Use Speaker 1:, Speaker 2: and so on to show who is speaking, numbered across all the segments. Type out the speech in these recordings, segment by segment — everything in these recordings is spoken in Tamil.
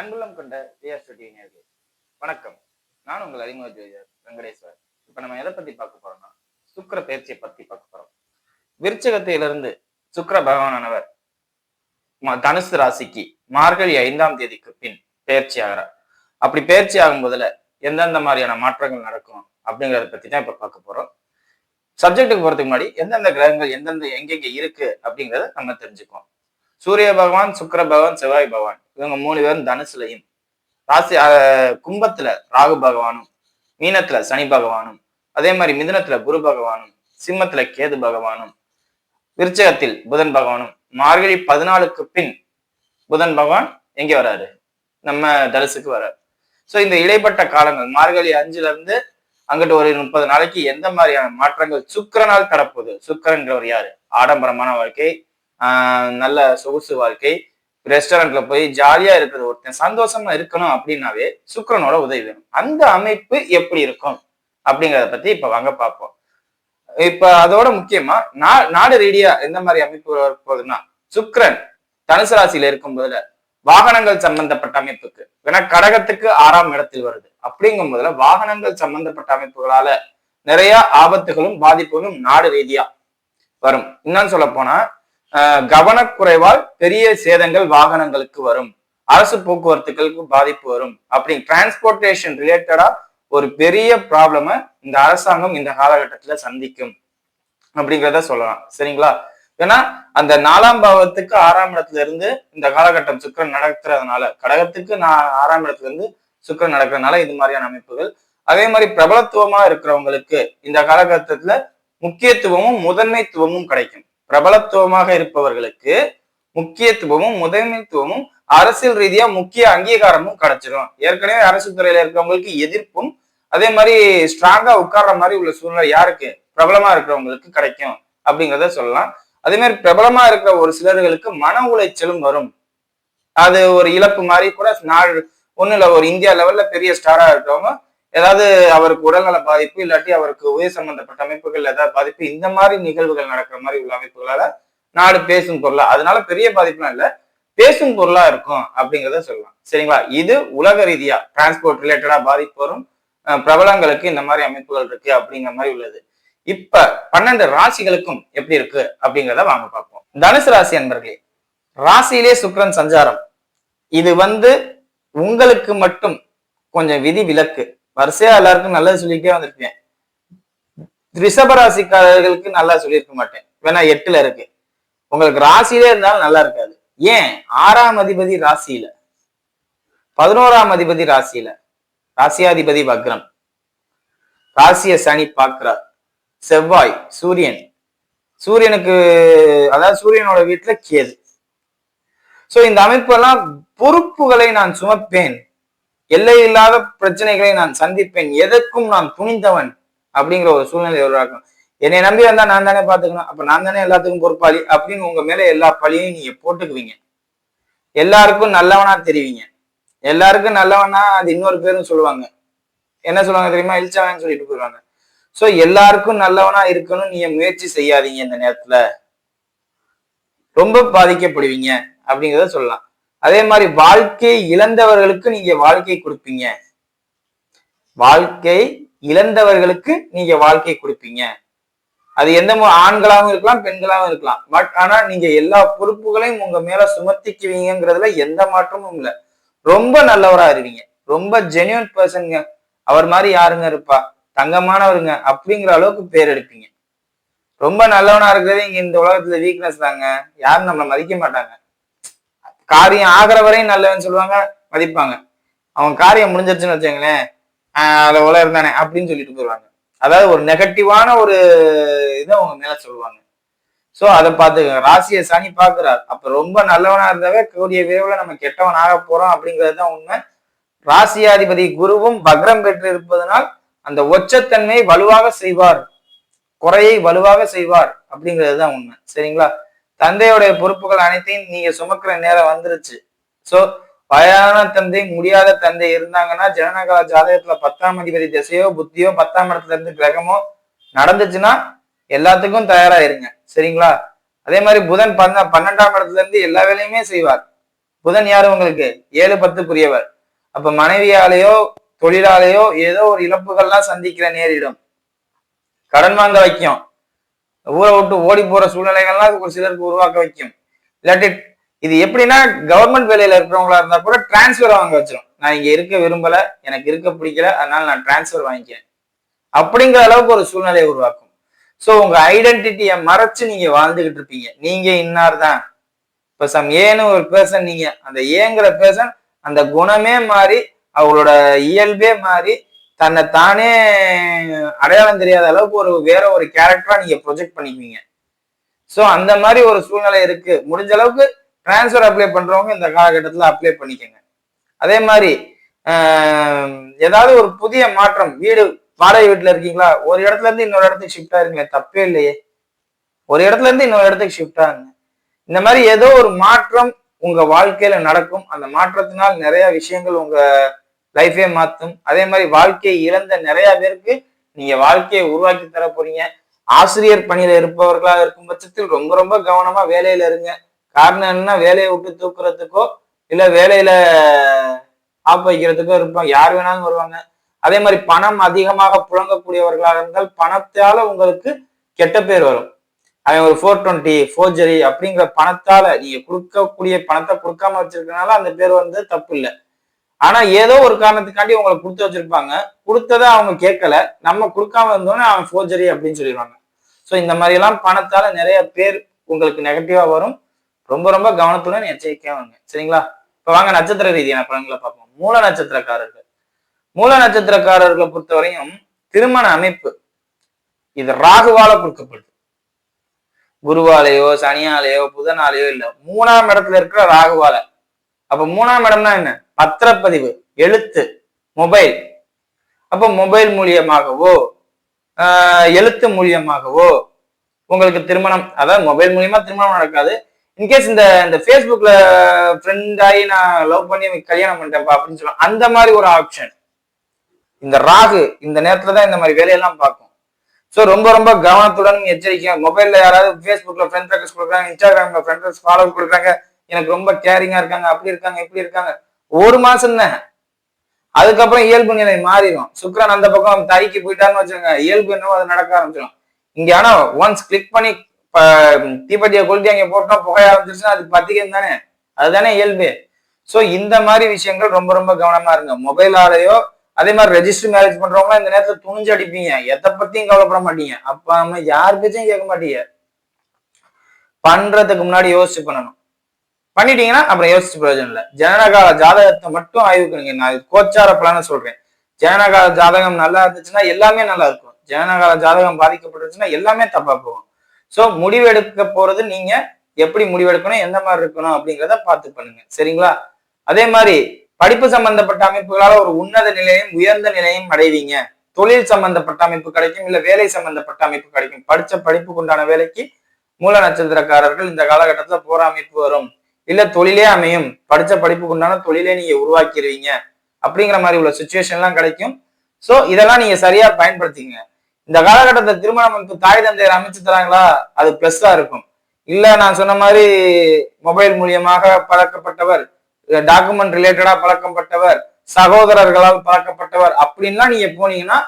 Speaker 1: அன்புள்ளம் கொண்ட விஆர் நேர்கள் வணக்கம். நான் உங்கள் அறிமுக ஜோதிடர் வெங்கடேஸ்வர். இப்ப நம்ம எதை பத்தி பார்க்க போறோம்னா சுக்கிர பயிற்சியை பத்தி பார்க்க போறோம். விருச்சகத்திலிருந்து சுக்கர பகவானவர் தனுசு ராசிக்கு மார்கழி ஐந்தாம் தேதிக்கு பின் பயிற்சி ஆகிறார். அப்படி பயிற்சி ஆகும் போதுல எந்தெந்த மாதிரியான மாற்றங்கள் நடக்கும் அப்படிங்கறத பத்தி தான் இப்ப பார்க்க போறோம். சப்ஜெக்ட்டுக்கு போறதுக்கு முன்னாடி எந்தெந்த கிரகங்கள் எந்தெந்த எங்கெங்க இருக்கு அப்படிங்கிறத நம்ம தெரிஞ்சுக்குவோம். சூரிய பகவான் சுக்கர பகவான் செவ்வாய் பகவான் இவங்க மூணு பேரும் தனுசுலையும். ராசி கும்பத்துல ராகு பகவானும் மீனத்துல சனி பகவானும் அதே மாதிரி மிதுனத்துல குரு பகவானும் சிம்மத்துல கேது பகவானும் விருச்சகத்தில் புதன் பகவானும் மார்கழி பதினாலுக்கு பின் புதன் பகவான் எங்க வராரு? நம்ம தனுசுக்கு வராரு. சோ இந்த இடைப்பட்ட காலங்கள் மார்கழி அஞ்சுல இருந்து அங்கிட்டு ஒரு முப்பது நாளைக்கு எந்த மாதிரியான மாற்றங்கள் சுக்கிரனால் தரப்போகுது? சுக்கரன்றவர் யாரு? ஆடம்பரமான வாழ்க்கை ஆஹ் நல்ல சொகுசு வாழ்க்கை ரெஸ்டாரண்ட்ல போய் ஜாலியா இருக்கிறது ஒருத்தன் சந்தோஷமா இருக்கணும் அப்படின்னாவே சுக்கரனோட உதவி வேணும். அந்த அமைப்பு எப்படி இருக்கும் அப்படிங்கறத பத்தி இப்ப வாங்க பார்ப்போம். இப்ப அதோட முக்கியமா நா நாடு ரீதியா எந்த மாதிரி அமைப்பு வரப்போகுதுன்னா சுக்கரன் தனுசு ராசியில இருக்கும் போதுல வாகனங்கள் சம்பந்தப்பட்ட அமைப்புக்கு ஏன்னா கடகத்துக்கு ஆறாம் இடத்தில் வருது. அப்படிங்கும் போதுல வாகனங்கள் சம்பந்தப்பட்ட அமைப்புகளால நிறைய ஆபத்துகளும் பாதிப்புகளும் நாடு ரீதியா வரும். இன்னும் சொல்ல போனா கவனக்குறைவால் பெரிய சேதங்கள் வாகனங்களுக்கு வரும். அரசு போக்குவரத்துகளுக்கு பாதிப்பு வரும். அப்படி டிரான்ஸ்போர்டேஷன் ரிலேட்டடா ஒரு பெரிய ப்ராப்ளம இந்த அரசாங்கம் இந்த காலகட்டத்துல சந்திக்கும். அப்படிங்கிறத சொல்லலாம். சரிங்களா? ஏன்னா அந்த நாலாம் பாவத்துக்கு ஆறாம் இடத்துல இருந்து இந்த காலகட்டம் சுக்கரன் நடக்கிறதுனால கடகத்துக்கு நான் ஆறாம் இடத்துல இருந்து சுக்கரன் நடக்கிறதுனால இது மாதிரியான அமைப்புகள். அதே மாதிரி பிரபலத்துவமா இருக்கிறவங்களுக்கு இந்த காலகட்டத்துல முக்கியத்துவமும் முதன்மைத்துவமும் கிடைக்கும். பிரபலத்துவமாக இருப்பவர்களுக்கு முக்கியத்துவமும் முதன்மைத்துவமும் அரசியல் ரீதியா முக்கிய அங்கீகாரமும் கிடைச்சிடும் ஏற்கனவே அரசு துறையில இருக்கிறவங்களுக்கு எதிர்ப்பும் அதே மாதிரி ஸ்ட்ராங்கா உட்கார்ற மாதிரி உள்ள சூழ்நிலை யாருக்கு? பிரபலமா இருக்கிறவங்களுக்கு கிடைக்கும் அப்படிங்கிறத சொல்லலாம். அதே மாதிரி பிரபலமா இருக்கிற ஒரு சிலர்களுக்கு மன உளைச்சலும் வரும். அது ஒரு இழப்பு மாதிரி கூட நாள் ஒண்ணு இல்ல ஒரு இந்தியா லெவல்ல பெரிய ஸ்டாரா இருக்கிறவங்க ஏதாவது அவருக்கு உடல்நல பாதிப்பு இல்லாட்டி அவருக்கு உயிர் சம்பந்தப்பட்ட அமைப்புகள் ஏதாவது பாதிப்பு இந்த மாதிரி நிகழ்வுகள் நடக்கிற மாதிரி உள்ள அமைப்புகளால நாடு பேசும் பொருளா அதனால பெரிய பாதிப்புலாம் இல்ல பேசும் பொருளா இருக்கும் அப்படிங்கிறத சொல்லலாம். சரிங்களா? இது உலக ரீதியா டிரான்ஸ்போர்ட் ரிலேட்டடா பாதிப்பு வரும். பிரபலங்களுக்கு இந்த மாதிரி அமைப்புகள் இருக்கு அப்படிங்கிற மாதிரி உள்ளது. இப்ப பன்னெண்டு ராசிகளுக்கும் எப்படி இருக்கு அப்படிங்கிறத வாங்க பார்ப்போம். தனுசு ராசி அன்பர்களே ராசியிலே சுக்ரன் சஞ்சாரம். இது வந்து உங்களுக்கு மட்டும் கொஞ்சம் விதி விலக்கு. வரிசையா எல்லாருக்கும் நல்லது சொல்லிக்கே வந்திருப்பேன் ரிஷபராசிக்காரர்களுக்கு நல்லா சொல்லியிருக்க மாட்டேன். வேணா எட்டுல இருக்கு. உங்களுக்கு ராசியிலே இருந்தாலும் நல்லா இருக்காது. ஏன்? ஆறாம் அதிபதி ராசியில. பதினோராம் அதிபதி ராசியில. ராசியாதிபதி வக்ரம். ராசிய சனி பார்க்கிறார். செவ்வாய் சூரியன். சூரியனுக்கு அதாவது சூரியனோட வீட்டுல கேது. சோ இந்த அமைப்பெல்லாம் பொறுப்புகளை நான் சுமப்பேன். எல்லை இல்லாத பிரச்சனைகளை நான் சந்திப்பேன். எதற்கும் நான் துணிந்தவன் அப்படிங்கிற ஒரு சூழ்நிலை உருவாக்கணும். என்னை நம்பி வந்தா நான் தானே பாத்துக்கணும் அப்ப நான் தானே எல்லாத்துக்கும் பொறுப்பாளி அப்படின்னு உங்க மேல எல்லா பழியையும் நீங்க போட்டுக்குவீங்க. எல்லாருக்கும் நல்லவனா தெரிவிங்க. எல்லாருக்கும் நல்லவனா அது இன்னொரு பேரும் சொல்லுவாங்க. என்ன சொல்லுவாங்க தெரியுமா? இழிச்சவன் சொல்லிட்டு போயிடுவாங்க. சோ எல்லாருக்கும் நல்லவனா இருக்கணும் நீங்க முயற்சி செய்யாதீங்க இந்த நேரத்துல. ரொம்ப பாதிக்கப்படுவீங்க அப்படிங்கிறத சொல்லலாம். அதே மாதிரி வாழ்க்கை இழந்தவர்களுக்கு நீங்க வாழ்க்கை கொடுப்பீங்க. வாழ்க்கை இழந்தவர்களுக்கு நீங்க வாழ்க்கை கொடுப்பீங்க. அது எந்த ஆண்களாகவும் இருக்கலாம் பெண்களாகவும் இருக்கலாம். பட் ஆனா நீங்க எல்லா பொறுப்புகளையும் உங்க மேல சுமத்திக்குவீங்கிறதுல எந்த மாற்றமும் இல்லை. ரொம்ப நல்லவரா இருவீங்க. ரொம்ப ஜென்யூன் பர்சன்ங்க அவர் மாதிரி யாருங்க இருப்பா? தங்கமானவருங்க அப்படிங்கிற அளவுக்கு பேர் எடுப்பீங்க. ரொம்ப நல்லவனா இருக்கிறதே இங்க இந்த உலகத்துல வீக்னஸ் தாங்க. யாரும் நம்மளை மதிக்க மாட்டாங்க. காரியம் ஆகிற வரையும் நல்லவன்னு சொல்லுவாங்க மதிப்பாங்க. அவன் காரியம் முடிஞ்சிருச்சுன்னு வச்சுங்களேன் அதில் உலக இருந்தானே அப்படின்னு சொல்லிட்டு போயிடுவாங்க. அதாவது ஒரு நெகட்டிவான ஒரு இதை அவங்க மேல சொல்லுவாங்க. ஸோ அதை பார்த்துக்கோங்க. ராசியை சனி பார்க்குறாரு. அப்போ ரொம்ப நல்லவனா இருந்தாவே கூடிய விரைவில் நம்ம கெட்டவன் ஆக போறோம் அப்படிங்கிறது தான் உண்மை. ராசியாதிபதி குருவும் பக்ரம் பெற்று இருப்பதனால் அந்த ஒச்சத்தன்மையை வலுவாக செய்வார். குறையை வலுவாக செய்வார் அப்படிங்கிறது தான் உண்மை. சரிங்களா? தந்தையோடைய பொறுப்புகள் அனைத்தையும் நீங்க சுமக்கிற நேரம் வந்துருச்சு. சோ வயதான தந்தை முடியாத தந்தை இருந்தாங்கன்னா ஜனனகால ஜாதகத்துல பத்தாம் அதிபதி திசையோ புத்தியோ பத்தாம் இடத்துல இருந்து கிரகமோ நடந்துச்சுன்னா எல்லாத்துக்கும் தயாரா இருங்க சரிங்களா? அதே மாதிரி புதன் பன்ன பன்னெண்டாம் இடத்துல இருந்து எல்லா வேலையுமே செய்வார். புதன் யாரு உங்களுக்கு? ஏழு பத்துக்குரியவர். அப்ப மனைவியாலேயோ தொழிலாலேயோ ஏதோ ஒரு இழப்புகள்லாம் சந்திக்கிற நேரிடும். கடன் வாங்க வைக்கும். ஊரை விட்டு ஓடி போற சூழ்நிலைகள்லாம் ஒரு சிலருக்கு உருவாக்க வைக்கும். இல்லாட்டி இது எப்படின்னா கவர்மெண்ட் வேலையில இருக்கிறவங்களா இருந்தா கூட டிரான்ஸ்ஃபர் வாங்க வச்சிடும் நான் இங்க இருக்க விரும்பல எனக்கு இருக்க பிடிக்கல அதனால நான் டிரான்ஸ்ஃபர் வாங்கிக்கிறேன். அப்படிங்கிற அளவுக்கு ஒரு சூழ்நிலையை உருவாக்கும். ஸோ உங்க ஐடென்டிட்டியை மறைச்சு நீங்க வாழ்ந்துகிட்டு இருப்பீங்க. நீங்க இன்னார் தான். இப்போ சம் ஏன்னு ஒரு பேர்சன் நீங்க. அந்த ஏங்கிற பேர்சன் அந்த குணமே மாறி அவங்களோட இயல்பே மாறி தன்னை தானே அடையாளம் தெரியாத அளவுக்கு ஒரு வேற ஒரு கேரக்டரா நீங்க ப்ரொஜெக்ட் பண்ணிக்குவீங்க. ஸோ அந்த மாதிரி ஒரு சூழ்நிலை இருக்கு. முடிஞ்ச அளவுக்கு டிரான்ஸ்ஃபர் அப்ளை பண்றவங்க இந்த காலகட்டத்தில் அப்ளை பண்ணிக்கோங்க. அதே மாதிரி ஆஹ், ஏதாவது ஒரு புதிய மாற்றம் வீடு வாடகை வீட்டில் இருக்கீங்களா? ஒரு இடத்துல இருந்து இன்னொரு இடத்துக்கு ஷிஃப்ட் ஆயிருங்களே தப்பே இல்லையே. ஒரு இடத்துல இருந்து இன்னொரு இடத்துக்கு ஷிஃப்ட் ஆகுங்க. இந்த மாதிரி ஏதோ ஒரு மாற்றம் உங்க வாழ்க்கையில நடக்கும். அந்த மாற்றத்தினால் நிறைய விஷயங்கள் உங்க லைஃபே மாத்தும். அதே மாதிரி வாழ்க்கையை இழந்த நிறைய பேருக்கு நீங்க வாழ்க்கையை உருவாக்கி தர போறீங்க ஆசிரியர் பணியில இருப்பவர்களாக இருக்கும் பட்சத்தில் ரொம்ப ரொம்ப கவனமா வேலையில இருங்க. காரணம் என்ன வேலையை விட்டு தூக்குறதுக்கோ இல்ல வேலையில ஆப் வைக்கிறதுக்கோ இருப்பாங்க. யார் வேணாலும் வருவாங்க. அதே மாதிரி பணம் அதிகமாக புழங்கக்கூடியவர்களாக இருந்தால் பணத்தால உங்களுக்கு கெட்ட பேர் வரும். அவன் ஒரு ஃபோர் டுவெண்ட்டி ஃபோர்ஜரி அப்படிங்கிற பணத்தால நீங்க கொடுக்கக்கூடிய பணத்தை கொடுக்காம வச்சிருக்கனால அந்த பேர் வந்து தப்பு இல்லை. ஆனா ஏதோ ஒரு காரணத்துக்காண்டி உங்களை கொடுத்து வச்சிருப்பாங்க. கொடுத்ததை அவங்க கேட்கல. நம்ம கொடுக்காம இருந்தோன்னே அவன் ஃபோர்ஜரி அப்படின்னு சொல்லிடுவாங்க. ஸோ இந்த மாதிரி எல்லாம் பணத்தால நிறைய பேர் உங்களுக்கு நெகட்டிவா வரும். ரொம்ப ரொம்ப கவனத்துடன் எச்சரிக்கையா வாங்க. சரிங்களா? இப்ப வாங்க நட்சத்திர ரீதியான பலன்களை பார்ப்போம். மூல நட்சத்திரக்காரர்கள். மூல நட்சத்திரக்காரர்களை பொறுத்தவரையும் திருமண அமைப்பு. இது ராகுவால கொடுக்கப்படுது. குருவாலேயோ சனியாலேயோ புதனாலேயோ இல்ல. மூணாம் இடத்துல இருக்கிற ராகுவால. அப்ப மூணாம் இடம்னா என்ன? பத்திரப்பதிவு எழுத்து மொபைல். அப்ப மொபைல் மூலியமாகவோ எழுத்து மூலியமாகவோ உங்களுக்கு திருமணம் அதாவது மொபைல் மூலியமா திருமணம் நடக்காது. இன்கேஸ் இந்த இந்த ஃபேஸ்புக்ல ஃப்ரெண்ட் ஆகி நான் லவ் பண்ணி கல்யாணம் பண்ணிட்டேன்ப்பா அப்படின்னு சொல்லுவேன் அந்த மாதிரி ஒரு ஆப்ஷன் இந்த ராகு இந்த நேரத்துல தான் இந்த மாதிரி வேலையெல்லாம் பார்க்கும். ஸோ ரொம்ப ரொம்ப கவனத்துடன் எச்சரிக்கை மொபைல்ல யாராவது ஃபேஸ்புக்ல ஃப்ரெண்ட் ரெக்வஸ்ட் கொடுக்குறாங்க இன்ஸ்டாகிராம்ல ஃப்ரெண்ட் ஃபாலோ கொடுக்குறாங்க எனக்கு ரொம்ப கேரிங்கா இருக்காங்க அப்படி இருக்காங்க இப்படி இருக்காங்க. ஒரு மாசம் தான். அதுக்கப்புறம் இயல்பு நிலை மாறிடும். சுக்ரன் அந்த பக்கம் தைக்கு போயிட்டாருன்னு வச்சுக்கோங்க இயல்பு என்னவோ அது நடக்க ஆரம்பிச்சிடும். இங்க ஆனா ஒன்ஸ் கிளிக் பண்ணி ப- தீப்பெட்டியை கொளுத்தி அங்கே போட்டா புகைய ஆரம்பிச்சிருச்சுன்னா அது பத்திரிக்கை தானே? அதுதானே இயல்பு. ஸோ இந்த மாதிரி விஷயங்கள் ரொம்ப ரொம்ப கவனமா இருங்க. மொபைலாலேயோ அதே மாதிரி ரெஜிஸ்டர் மேரேஜ் பண்றவங்க இந்த நேரத்தில் துணிஞ்சு அடிப்பீங்க. எதை பத்தியும் கவலைப்பட மாட்டீங்க. அப்பா அம்மா யார் பேச்சையும் கேட்க மாட்டீங்க. பண்றதுக்கு முன்னாடி யோசிச்சு பண்ணணும். பண்ணிட்டீங்கன்னா அப்புறம் யோசிச்சு பிரயோஜனம் இல்லை. ஜனனகால ஜாதகத்தை மட்டும் ஆய்வுக்கு நான் கோச்சார பலனை சொல்றேன். ஜனனகால ஜாதகம் நல்லா இருந்துச்சுன்னா எல்லாமே நல்லா இருக்கும். ஜனனகால ஜாதகம் பாதிக்கப்பட்டுச்சுன்னா எல்லாமே தப்பா போகும். சோ முடிவெடுக்க போறது நீங்க எப்படி முடிவெடுக்கணும் எந்த மாதிரி இருக்கணும் அப்படிங்கிறத பார்த்து பண்ணுங்க. சரிங்களா? அதே மாதிரி படிப்பு சம்பந்தப்பட்ட அமைப்புகளால ஒரு உன்னத நிலையும் உயர்ந்த நிலையும் அடைவீங்க. தொழில் சம்பந்தப்பட்ட அமைப்பு கிடைக்கும் இல்ல வேலை சம்பந்தப்பட்ட அமைப்பு கிடைக்கும். படிச்ச படிப்புக்கு உண்டான வேலைக்கு மூல நட்சத்திரக்காரர்கள் இந்த காலகட்டத்துல போற அமைப்பு வரும். இல்ல தொழிலே அமையும். படிச்ச படிப்புக்கு உண்டான தொழிலே நீங்க உருவாக்கிடுவீங்க அப்படிங்கிற மாதிரி உள்ள சுச்சுவேஷன் எல்லாம் கிடைக்கும். சோ இதெல்லாம் நீங்க சரியா பயன்படுத்திங்க. இந்த காலகட்டத்தை திருமணம் அமைப்பு தாய் தந்தையர் அமைச்சு தராங்களா? அது பிளஸ்ஸா இருக்கும். இல்ல நான் சொன்ன மாதிரி மொபைல் மூலியமாக பழக்கப்பட்டவர் டாக்குமெண்ட் ரிலேட்டடா பழக்கப்பட்டவர் சகோதரர்களால் பழக்கப்பட்டவர் அப்படின்லாம் நீங்க போனீங்கன்னா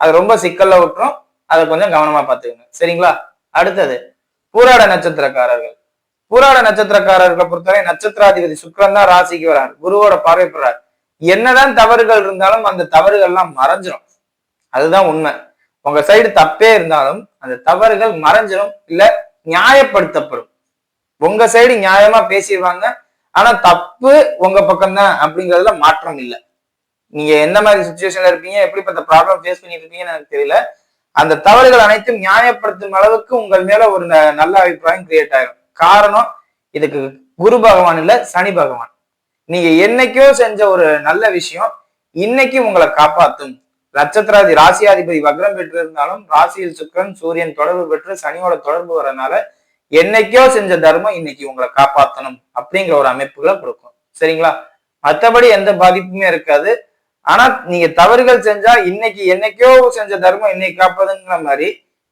Speaker 1: அது ரொம்ப சிக்கல்ல விட்டுரும். அதை கொஞ்சம் கவனமா பார்த்துக்கங்க. சரிங்களா? அடுத்தது பூராட நட்சத்திரக்காரர்கள். பூராட நட்சத்திரக்காரர்களை பொறுத்தவரை நட்சத்திராதிபதி சுக்கரன் தான் ராசிக்கு வரார். குருவோட பார்வைப்படுறார் என்னதான் தவறுகள் இருந்தாலும் அந்த தவறுகள்லாம் மறைஞ்சிரும். அதுதான் உண்மை. உங்க சைடு தப்பே இருந்தாலும் அந்த தவறுகள் மறைஞ்சிரும் இல்ல நியாயப்படுத்தப்படும். உங்க சைடு நியாயமா பேசிடுவாங்க. ஆனா தப்பு உங்க பக்கம்தான் அப்படிங்கிறதுல அப்படிங்கறதுல மாற்றம் இல்லை. நீங்க எந்த மாதிரி சுச்சுவேஷன்ல இருப்பீங்க எப்படிப்பட்ட ப்ராப்ளம் ஃபேஸ் பண்ணிட்டு இருக்கீங்கன்னு எனக்கு தெரியல. அந்த தவறுகள் அனைத்தும் நியாயப்படுத்தும் அளவுக்கு உங்கள் மேல ஒரு ந- நல்ல அபிப்பிராயம் கிரியேட் ஆயிரும். காரணம் இதுக்கு குரு பகவான் இல்ல சனி பகவான். நீங்க என்னைக்கோ செஞ்ச ஒரு நல்ல விஷயம் இன்னைக்கு உங்களை காப்பாத்தும். நட்சத்திராதி ராசியாதிபதி வக்ரம் பெற்று இருந்தாலும் ராசியில் சுக்கிரன் சூரியன் தொடர்பு பெற்று சனியோட தொடர்பு வரனால என்னைக்கோ செஞ்ச தர்மம் இன்னைக்கு உங்களை காப்பாத்தணும் அப்படிங்கிற ஒரு அமைப்புகளை கொடுக்கும். சரிங்களா? மத்தபடி எந்த பாதிப்புமே இருக்காது. ஆனா நீங்க தவறுகள் செஞ்சா இன்னைக்கு என்னைக்கோ செஞ்ச தர்மம் இன்னைக்கு காப்பதுங்கிற மாதிரி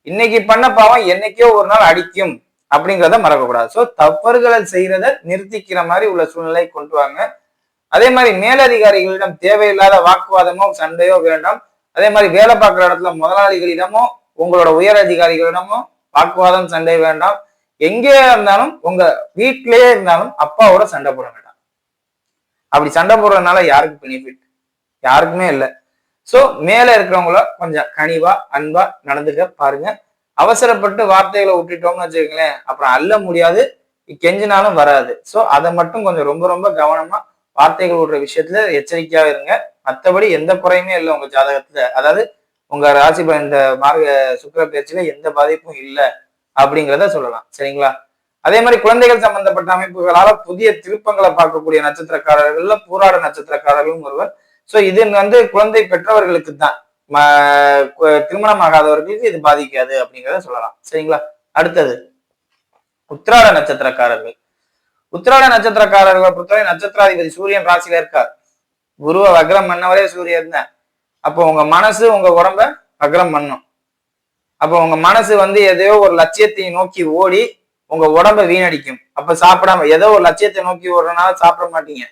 Speaker 1: இன்னைக்கு பண்ண பாவம் என்னைக்கோ ஒரு நாள் அடிக்கும். அப்படிங்கிறத மறக்கக்கூடாது. ஸோ தவறுகளை செய்யறத நிறுத்திக்கிற மாதிரி உள்ள சூழ்நிலை கொண்டு வாங்க. அதே மாதிரி மேலதிகாரிகளிடம் தேவையில்லாத வாக்குவாதமோ சண்டையோ வேண்டாம். அதே மாதிரி வேலை பார்க்குற இடத்துல முதலாளிகளிடமோ உங்களோட உயர் அதிகாரிகளிடமோ வாக்குவாதம் சண்டை வேண்டாம். எங்கே இருந்தாலும் உங்க வீட்டிலேயே இருந்தாலும் அப்பாவோட சண்டை போட வேண்டாம். அப்படி சண்டை போடுறதுனால யாருக்கு பெனிஃபிட் யாருக்குமே இல்லை. ஸோ மேலே இருக்கிறவங்கள கொஞ்சம் கனிவா அன்பா நடந்துக்க பாருங்க. அவசரப்பட்டு வார்த்தைகளை விட்டுட்டோம்னு வச்சுக்கோங்களேன் அப்புறம் அள்ள முடியாது கெஞ்சினாலும் வராது. ஸோ அதை மட்டும் கொஞ்சம் ரொம்ப ரொம்ப கவனமா வார்த்தைகள் விடுற விஷயத்துல எச்சரிக்கையா இருங்க. மற்றபடி எந்த குறையுமே இல்லை உங்க ஜாதகத்துல. அதாவது உங்க ராசி இந்த மார்க சுக்கர பயிற்சியில் எந்த பாதிப்பும் இல்லை அப்படிங்கிறத சொல்லலாம். சரிங்களா? அதே மாதிரி குழந்தைகள் சம்பந்தப்பட்ட அமைப்புகளால புதிய திருப்பங்களை பார்க்கக்கூடிய நட்சத்திரக்காரர்கள்ல பூராட நட்சத்திரக்காரர்களும் ஒருவர். ஸோ இது வந்து குழந்தை பெற்றவர்களுக்கு தான் திருமணம் ஆகாதவர்களுக்கு இது பாதிக்காது அப்படிங்கிறத சொல்லலாம். சரிங்களா? அடுத்தது உத்திராட நட்சத்திரக்காரர்கள். உத்திராட நட்சத்திரக்காரர்களை பொறுத்தவரை நட்சத்திராதிபதி சூரியன் ராசியில இருக்கார். குருவை வக்ரம் பண்ணவரே சூரியன் தான். அப்போ உங்க மனசு உங்க உடம்ப வக்ரம் பண்ணும். அப்போ உங்க மனசு வந்து எதையோ ஒரு லட்சியத்தை நோக்கி ஓடி உங்க உடம்ப வீணடிக்கும். அப்ப சாப்பிடாம ஏதோ ஒரு லட்சியத்தை நோக்கி ஓடுறனால சாப்பிட மாட்டீங்க.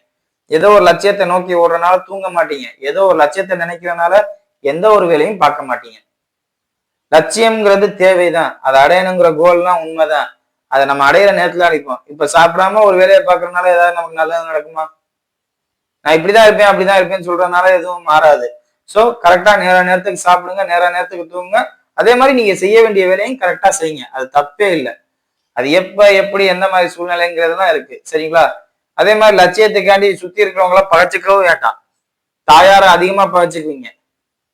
Speaker 1: ஏதோ ஒரு லட்சியத்தை நோக்கி ஓடுறனால தூங்க மாட்டீங்க. ஏதோ ஒரு லட்சியத்தை நினைக்கிறனால எந்த ஒரு வேலையும் பார்க்க மாட்டீங்க. லட்சியம்ங்கிறது தேவைதான். அதை அடையணுங்கிற கோல்லாம் உண்மைதான். அதை நம்ம அடையிற நேரத்துல அடைப்போம். இப்ப சாப்பிடாம ஒரு வேலையை பார்க்கறதுனால ஏதாவது நமக்கு நல்லது நடக்குமா? நான் இப்படிதான் இருப்பேன் அப்படிதான் இருப்பேன்னு சொல்றதுனால எதுவும் மாறாது. சோ கரெக்டா நேர நேரத்துக்கு சாப்பிடுங்க நேர நேரத்துக்கு தூங்குங்க. அதே மாதிரி நீங்க செய்ய வேண்டிய வேலையும் கரெக்டா செய்யுங்க. அது தப்பே இல்லை. அது எப்ப எப்படி எந்த மாதிரி சூழ்நிலைங்கிறதுலாம் இருக்கு. சரிங்களா? அதே மாதிரி லட்சியத்துக்காண்டி சுத்தி இருக்கிறவங்கள பழச்சிக்கவும் வேண்டாம். தாயாரை அதிகமா பழச்சுக்குவீங்க.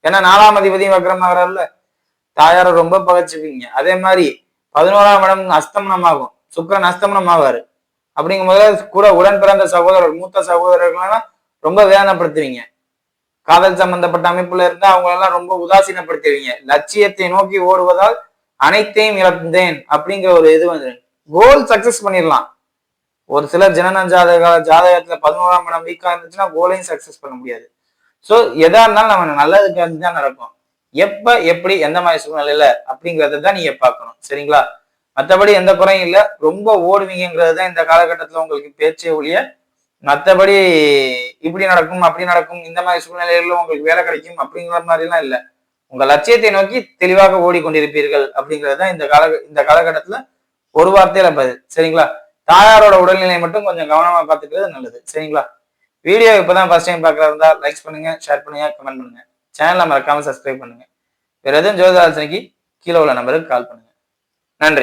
Speaker 1: ஏன்னா நாலாம் அதிபதியும் வக்கரமாகறாருல தாயாரை ரொம்ப பகச்சுப்பீங்க. அதே மாதிரி பதினோராம் இடம் அஸ்தமனமாகும். சுக்கிரன் அஸ்தமனம் ஆவாரு அப்படிங்கும் போது கூட உடன் பிறந்த சகோதரர் மூத்த சகோதரர்கள்லாம் ரொம்ப வேதனைப்படுத்துவீங்க. காதல் சம்பந்தப்பட்ட அமைப்புல இருந்தா அவங்களெல்லாம் ரொம்ப உதாசீனப்படுத்துவீங்க. லட்சியத்தை நோக்கி ஓடுவதால் அனைத்தையும் இழந்தேன் அப்படிங்கிற ஒரு இது வந்து கோல் சக்சஸ் பண்ணிடலாம். ஒரு சிலர் ஜனன ஜாதக ஜாதகத்துல பதினோராம் இடம் வீக்கா இருந்துச்சுன்னா கோலையும் சக்சஸ் பண்ண முடியாது. ஸோ எதா இருந்தாலும் நம்ம நல்லதுக்காக தான் நடக்கும். எப்ப எப்படி எந்த மாதிரி சூழ்நிலையில அப்படிங்கறத தான் நீங்க பார்க்கணும். சரிங்களா? மற்றபடி எந்த குறையும் இல்லை. ரொம்ப ஓடுவீங்கிறது தான் இந்த காலகட்டத்தில் உங்களுக்கு பேச்சே ஒழிய மற்றபடி இப்படி நடக்கும் அப்படி நடக்கும் இந்த மாதிரி சூழ்நிலைகளில் உங்களுக்கு வேலை கிடைக்கும் அப்படிங்கிற மாதிரிலாம் இல்லை. உங்க லட்சியத்தை நோக்கி தெளிவாக ஓடிக்கொண்டிருப்பீர்கள் அப்படிங்கிறது தான் இந்த கால இந்த காலகட்டத்துல ஒரு வார்த்தையில பதில். சரிங்களா? தாயாரோட உடல்நிலை மட்டும் கொஞ்சம் கவனமா பார்த்துக்கிறது நல்லது. சரிங்களா? வீடியோ இப்பதான் ஃபர்ஸ்ட் டைம் பார்க்கறதா இருந்தா லைக்ஸ் பண்ணுங்க ஷேர் பண்ணுங்க கமெண்ட் பண்ணுங்க. சேனலை மறக்காம சப்ஸ்கிரைப் பண்ணுங்க. வேற எதுவும் ஜோதிட ஆலோசனைக்கு கீழே உள்ள நம்பருக்கு கால் பண்ணுங்க. நன்றி.